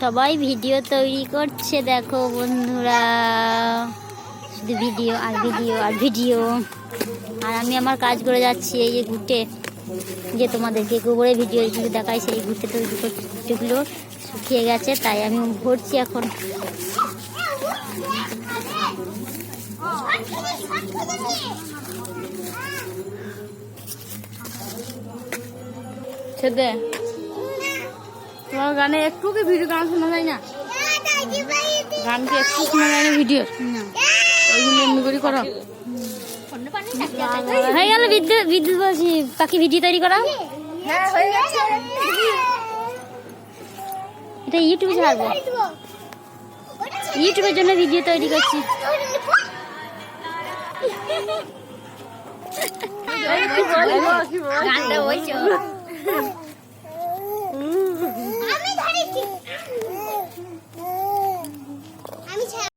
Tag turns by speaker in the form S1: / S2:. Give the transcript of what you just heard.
S1: সবাই ভিডিও তৈরি করছে, দেখো বন্ধুরা। শুধু ভিডিও আর ভিডিও আর ভিডিও। আর আমি আমার কাজ করে যাচ্ছি এই যে ঘুরতে। যে তোমাদেরকে গোবরে ভিডিও যেগুলো দেখাই সেই ঘুরতে তৈরি করতেগুলো শুকিয়ে গেছে, তাই আমি ভরছি এখন।
S2: ছেদে তোমার গানে একটু কি ভিডিও গান শোনা যায় না? গান কি একটু শোনা যায় না ভিডিও
S1: না।
S2: ওই জন্য এমনি করে করো।
S1: হয়ে গেল বিদ্যুৎ বিদ্যুৎ বলছি পাখি ভিডিও তৈরি করা
S2: হ্যাঁ
S1: এটা ইউটিউবে ছাড়বো। ইউটিউবের জন্য ভিডিও তৈরি করছি।
S2: গানটা বলছো